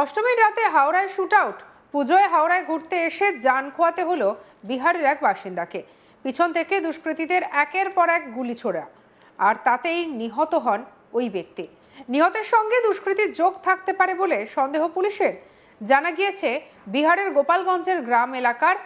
অষ্টমীর রাতে হাওড়ায় শুট আউট পুজোয় হাওড়ায় ঘুরতে এসে যান খোয়াতে হলো বিহারের এক বাসিন্দাকে। পিছন থেকে দুষ্কৃতীদের একের পর এক গুলি ছোড়া। আর তাতেই নিহত হন ওই ব্যক্তি। নিহতের সঙ্গে দুষ্কৃতীর যোগ থাকতে পারে বলে সন্দেহ পুলিশের। জানা গিয়েছে, বিহারের গোপালগঞ্জের গ্রাম এলাকার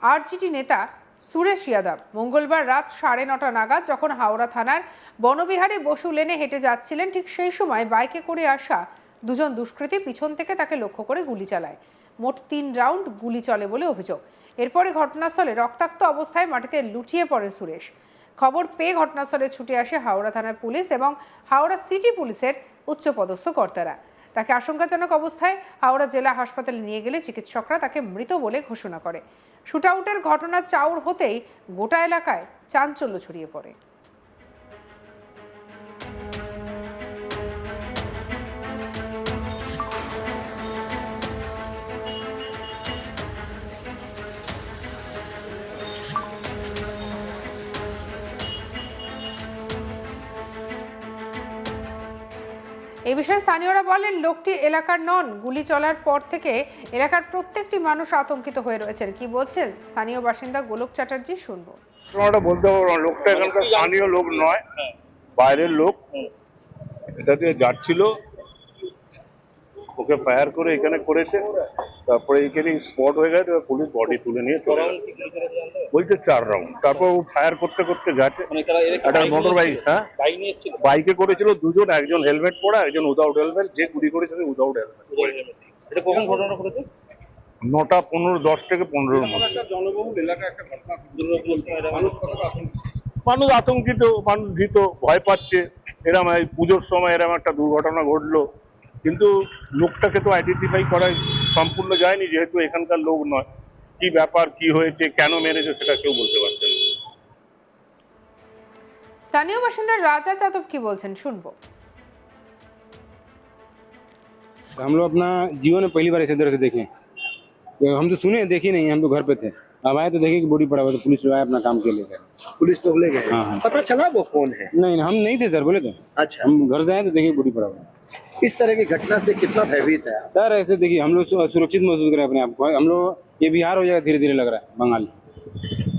আরজিটি নেতা সুরেশ ইয়াদব মঙ্গলবার রাত সাড়ে নটা নাগাদ যখন হাওড়া থানার বনবিহারে বসু লেনে হেঁটে যাচ্ছিলেন, ঠিক সেই সময় বাইকে করে আসা দুজন দুষ্কৃতী পিছন থেকে তাকে লক্ষ্য করে গুলি চালায়। মোট তিন রাউন্ড গুলি চলে বলে অভিযোগ। এরপরে ঘটনাস্থলে রক্তাক্ত অবস্থায় মাটিতে লুটিয়ে পড়ে সুরেশ। খবর পেয়ে ঘটনাস্থলে ছুটে আসে হাওড়া থানার পুলিশ এবং হাওড়া সিটি পুলিশের উচ্চপদস্থ কর্তারা। তাকে আশঙ্কাজনক অবস্থায় হাওড়া জেলা হাসপাতালে নিয়ে গেলে চিকিৎসকরা তাকে মৃত বলে ঘোষণা করে। শুটআউটের ঘটনা চাউর হতেই গোটা এলাকায় চাঞ্চল্য ছড়িয়ে পড়ে। এই বিষয়ে স্থানীয়রা বলেন, লোকটি এলাকার নন, গুলি চলার পর থেকে এলাকার প্রত্যেকটি মানুষ আতঙ্কিত হয়ে রয়েছেন। কি বলছেন স্থানীয় বাসিন্দা গোলক চ্যাটার্জি, শুনব। বলতে পারব না লোকটা এখানকার স্থানীয় লোক নয়, বাইরের লোক। এটা দিয়ে যাচ্ছিল, ওকে ফায়ার করে এখানে করেছে, তারপরে এখানে স্পট হয়ে গেছে, পুলিশ বডি তুলে নিয়ে চলে গেছে। বলছে চার রাউন্ড তারপর ও ফায়ার করতে করতে গেছে একটা মোটর বাইক হ্যাঁ? বাইকে করেছিল দুজন একজন হেলমেট পরা একজন উইদাউট হেলমেট যে গুলি করেছে উইদাউট হেলমেট এটা কখন ঘটনা ঘটেছে? নটা পনেরো দশ থেকে পনেরোর মধ্যে। জনবহুল এলাকা একটা ঘটনা মানুষ আতঙ্কিত? মানুষ আতঙ্কিত মানুষ ভীত ভয় পাচ্ছে। এরম এই পুজোর সময় এরম একটা দুর্ঘটনা ঘটলো। কিন্তু লোকটাকে তো আইডেন্টিফাই করা সম্পূর্ণ যায়নি যেহেতু এখানকার লোক নয়। কি ব্যাপার কি হয়েছে কেন মেরেছে সেটা কেউ বলতে পারছে না স্থানীয় বাসিন্দা রাজা যাদব কি বলছেন শুনবো हम लोग अपना जीवन में पहली बार ऐसे तरह से देखे ये हम तो सुने देखे नहीं हम तो घर पे थे अब आए तो देखे कि बॉडी पड़ा हुआ है, तो पुलिस लोग आए अपना काम के लिए गए पुलिस लोग ले गए हाँ, हाँ। पता चला वो कौन है नहीं हम नहीं थे सर बोले तो अच्छा हम घर से आए तो देखे बॉडी पड़ा हुआ है। इस तरह की घटना से कितना भयभीत है आप? सर ऐसे देखिए हम लोग सु- सुरक्षित महसूस करें अपने आप को हम लोग ये बिहार हो जाएगा धीरे धीरे लग रहा है बंगाल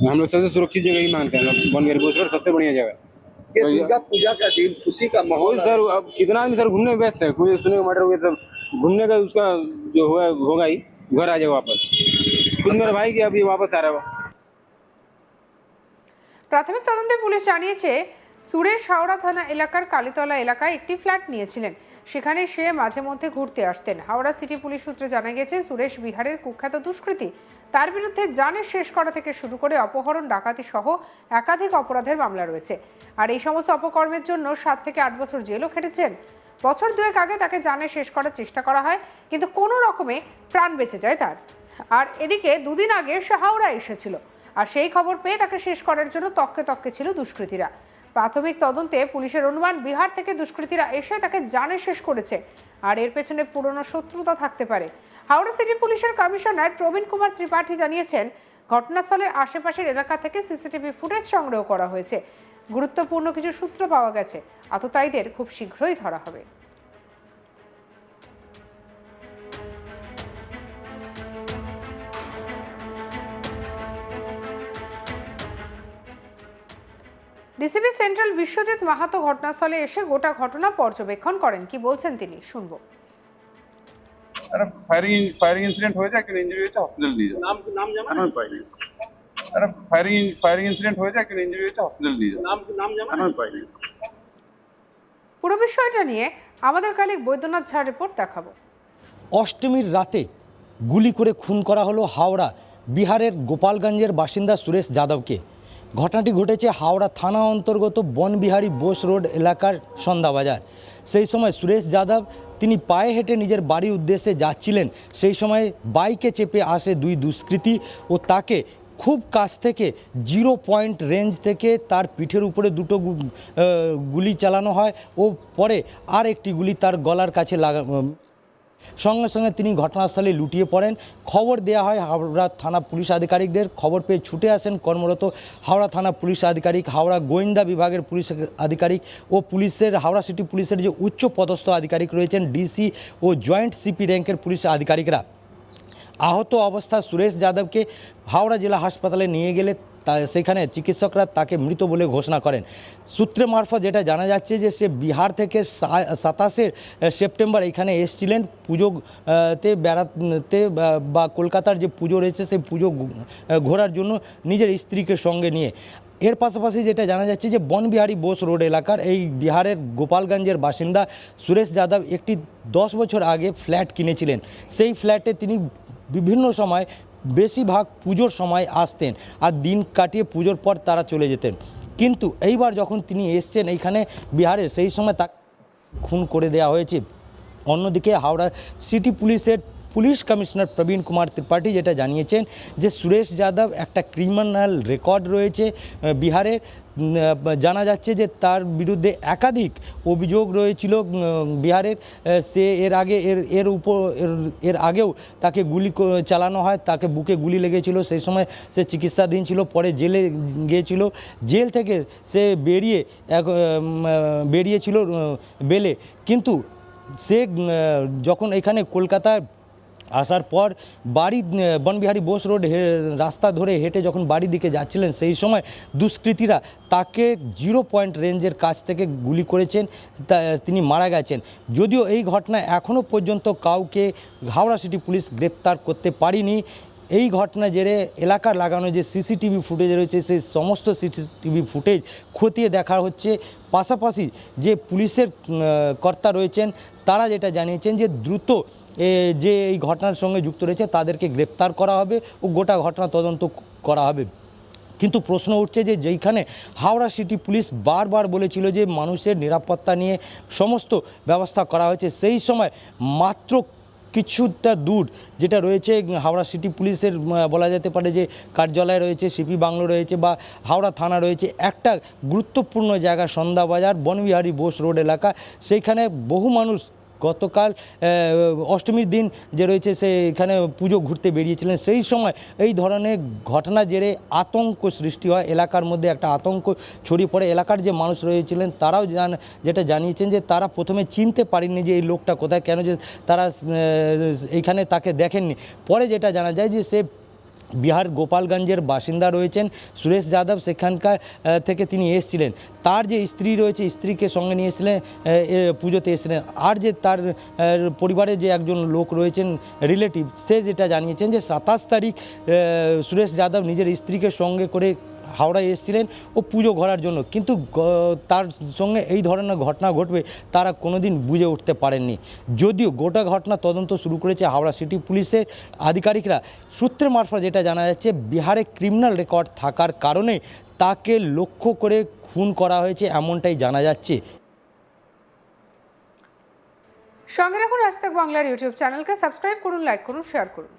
हम लोग सबसे सुरक्षित जगह ही मानते हैं हम लोग बनगेर रोड सबसे बढ़िया जगह है ये तो ये- दुर्गा पूजा का दिन खुशी का माहौल कोई सर अब कितना आदमी सर घूमने में व्यस्त है कोई सुने मर्डर हुए सब घूमने का उसका जो हुआ होगा ही घर आ जाए वापस खुद मेरा भाई की अभी वापस आ रहा है वो। প্রাথমিক তদন্তে পুলিশ জানিয়েছে সুরেশ হাওড়া থানা এলাকার কালীতলা এলাকায় একটি ফ্ল্যাট নিয়েছিলেন সেখানে সে মাঝে মধ্যে ঘুরতে আসতেন। হাওড়া সিটি পুলিশ সূত্রে জানা গেছে, সুরেশ বিহারের কুখ্যাত দুষ্কৃতী তার বিরুদ্ধে জানের শেষ করা থেকে শুরু করে অপহরণ, ডাকাতি সহ একাধিক অপরাধের মামলা রয়েছে। আর এই সমস্ত অপকর্মের জন্য সাত থেকে আট বছর জেলও খেটেছেন। বছর দুয়েক আগে তাকে জানে শেষ করার চেষ্টা করা হয়, কিন্তু কোনো রকমে প্রাণ বেঁচে যায় তার। আর এদিকে দুদিন আগে সে হাওড়া এসেছিল। আর সেই খবর পেয়ে তাকে শেষ করার জন্য তককে তককে ছিল দুষ্কৃতীরা। প্রাথমিক তদন্তে পুলিশের অনুমান, বিহার থেকে দুষ্কৃতীরা এসে তাকে জানে শেষ করেছে। আর এর পেছনে পুরনো শত্রুতা থাকতে পারে। হাওড়া সিটি পুলিশের কমিশনার প্রবীণ কুমার ত্রিপাঠী জানিয়েছেন, ঘটনাস্থলের আশেপাশের এলাকা থেকে সিসিটিভি ফুটেজ সংগ্রহ করা হয়েছে। গুরুত্বপূর্ণ কিছু সূত্র পাওয়া গেছে। আততায়ীদের খুব শীঘ্রই ধরা হবে। ডিসিপি সেন্ট্রাল বিশ্বজিৎ মাহাতো ঘটনাস্থলে এসে গোটা ঘটনা পর্যবেক্ষণ করেন। কি বলছেন তিনি? শুনব। ফায়ারিং ফায়ারিং ইনসিডেন্ট হয়েছে একটা ইঞ্জুরি হয়েছে হসপিটাল নিয়ে যাও নাম নাম জানা পাইনি। একটা ফায়ারিং ফায়ারিং ইনসিডেন্ট হয়েছে একটা ইঞ্জুরি হয়েছে হসপিটাল নিয়ে যাও নাম নাম জানা পাইনি। পুরো বিষয়টা নিয়ে আমাদের কালিক বৈদ্যনাথ ঝা রিপোর্ট দেখাবো। অষ্টমীর রাতে গুলি করে খুন করা হলো হাওড়া বিহারের গোপালগঞ্জের বাসিন্দা সুরেশ যাদবকে। ঘটনাটি ঘটেছে হাওড়া থানা অন্তর্গত বনবিহারী বোস রোড এলাকার সন্ধ্যাবাজার। সেই সময় সুরেশ যাদব, তিনি পায়ে হেঁটে নিজের বাড়ির উদ্দেশ্যে যাচ্ছিলেন। সেই সময় বাইকে চেপে আসে দুই দুষ্কৃতী ও তাকে খুব কাছ থেকে জিরো পয়েন্ট রেঞ্জ থেকে তার পিঠের উপরে দুটো গুলি চালানো হয় ও পরে আর একটি গুলি তার গলার কাছে লাগা সঙ্গে সঙ্গে তিনি ঘটনাস্থলে লুটিয়ে পড়েন। খবর দেওয়া হয়, হাওড়া থানা পুলিশ আধিকারিকদের খবর পেয়ে ছুটে আসেন কর্মরত হাওড়া থানা পুলিশ আধিকারিক, হাওড়া গোয়েন্দা বিভাগের পুলিশ আধিকারিক ও পুলিশের, হাওড়া সিটি পুলিশের যে উচ্চ পদস্থ আধিকারিক রয়েছেন ডিসি ও জয়েন্ট সিপি র্যাঙ্কের পুলিশ আধিকারিকরা। আহত অবস্থা সুরেশ যাদবকে হাওড়া জেলা হাসপাতালে নিয়ে গেলে তা সেখানে চিকিৎসকরা তাকে মৃত বলে ঘোষণা করেন। সূত্রে মারফত যেটা জানা যাচ্ছে যে সে বিহার থেকে সাতাশে সেপ্টেম্বর এখানে এসছিলেন। পুজো তে বেড়াতে বা- কলকাতার যে পুজো রয়েছে সেই পুজো ঘোরার জন্য নিজের স্ত্রীকে সঙ্গে নিয়ে। এর পাশাপাশি যেটা জানা যাচ্ছে যে বনবিহারী বোস রোড এলাকার এই বিহারের গোপালগঞ্জের বাসিন্দা সুরেশ যাদব একটি দশ বছর আগে ফ্ল্যাট কিনেছিলেন। সেই ফ্ল্যাটে তিনি বিভিন্ন সময় বেশিরভাগ পুজোর সময় আসতেন আর দিন কাটিয়ে পুজোর পর তারা চলে যেতেন। কিন্তু এইবার যখন তিনি এসছেন এইখানে বিহারে, সেই সময় তাকে খুন করে দেওয়া হয়েছে। অন্যদিকে হাওড়া সিটি পুলিশের পুলিশ কমিশনার প্রবীণ কুমার ত্রিপাঠী যেটা জানিয়েছেন যে সুরেশ যাদব একটা ক্রিমিনাল রেকর্ড রয়েছে বিহারে। জানা যাচ্ছে যে তার বিরুদ্ধে একাধিক অভিযোগ রয়েছিল বিহারের সে এর আগে এর এর উপর, এর- আগেও তাকে গুলি চালানো হয়, তাকে বুকে গুলি লেগেছিল, সেই সময় সে চিকিৎসাধীন ছিল, পরে জেলে গিয়েছিল। জেল থেকে সে বেরিয়ে এক বেরিয়েছিল বেলে। কিন্তু সে যখন এখানে কলকাতায় আসার পর বাড়ি বনবিহারী বোস রোড রাস্তা ধরে হেঁটে যখন বাড়ির দিকে যাচ্ছিলেন, সেই সময় দুষ্কৃতীরা তাকে জিরো পয়েন্ট রেঞ্জের কাছ থেকে গুলি করেছেন তিনি মারা গেছেন। যদিও এই ঘটনা এখনও পর্যন্ত কাউকে হাওড়া সিটি পুলিশ গ্রেপ্তার করতে পারিনি। এই ঘটনা জেরে এলাকার লাগানো যে সিসিটিভি ফুটেজ রয়েছে, সেই সমস্ত সিসিটিভি ফুটেজ খতিয়ে দেখা হচ্ছে। পাশাপাশি যে পুলিশের কর্তা রয়েছেন, তারা যেটা জানিয়েছেন যে দ্রুত যে এই ঘটনার সঙ্গে যুক্ত রয়েছে, তাদেরকে গ্রেপ্তার করা হবে ও গোটা ঘটনা তদন্ত করা হবে। কিন্তু প্রশ্ন উঠছে যে যেইখানে হাওড়া সিটি পুলিশ বারবার বলেছিল যে মানুষের নিরাপত্তা নিয়ে সমস্ত ব্যবস্থা করা হয়েছে, সেই সময় মাত্র কিছুটা দূর, যেটা রয়েছে, হাওড়া সিটি পুলিশের বলা যেতে পারে যে কার্যালয় রয়েছে, সিপি বাংলো রয়েছে বা হাওড়া থানা রয়েছে, একটা গুরুত্বপূর্ণ জায়গা সন্ধ্যাবাজার বনবিহারী বোস রোড এলাকা। সেইখানে বহু মানুষ গতকাল অষ্টমীর দিন যে রয়েছে সে এখানে পুজো ঘুরতে বেরিয়েছিলেন। সেই সময় এই ধরনের ঘটনা জেরে আতঙ্ক সৃষ্টি হয়। এলাকার মধ্যে একটা আতঙ্ক ছড়িয়ে পড়ে। এলাকার যে মানুষ রয়েছিলেন, তারাও জান, যেটা জানিয়েছেন যে তারা প্রথমে চিনতে পারেননি যে এই লোকটা কোথায়, কেন যে তারা এইখানে তাকে দেখেননি। পরে যেটা জানা যায় যে সে বিহার গোপালগঞ্জের বাসিন্দা রয়েছেন সুরেশ যাদব। সেখানকার থেকে তিনি এসেছিলেন। তার যে স্ত্রী রয়েছে, স্ত্রীকে সঙ্গে নিয়ে এসেছিলেন পুজোতে এসেছিলেন। আর যে তার পরিবারে যে একজন লোক রয়েছেন রিলেটিভ সে যেটা জানিয়েছেন যে সাতাশ তারিখ সুরেশ যাদব নিজের স্ত্রীকে সঙ্গে করে হাওড়ায় এসেছিলেন ও পুজো ঘোরার জন্য। কিন্তু তার সঙ্গে এই ধরনের ঘটনা ঘটবে, তারা কোনোদিন বুঝে উঠতে পারেননি। যদিও গোটা ঘটনা তদন্ত শুরু করেছে হাওড়া সিটি পুলিশের আধিকারিকরা। সূত্রের মারফত যেটা জানা যাচ্ছে, বিহারে ক্রিমিনাল রেকর্ড থাকার কারণে তাকে লক্ষ্য করে খুন করা হয়েছে এমনটাই জানা যাচ্ছে। সঙ্গে রাখুন, আজ বাংলার ইউটিউব চ্যানেলকে। সাবস্ক্রাইব করুন, লাইক করুন, শেয়ার করুন।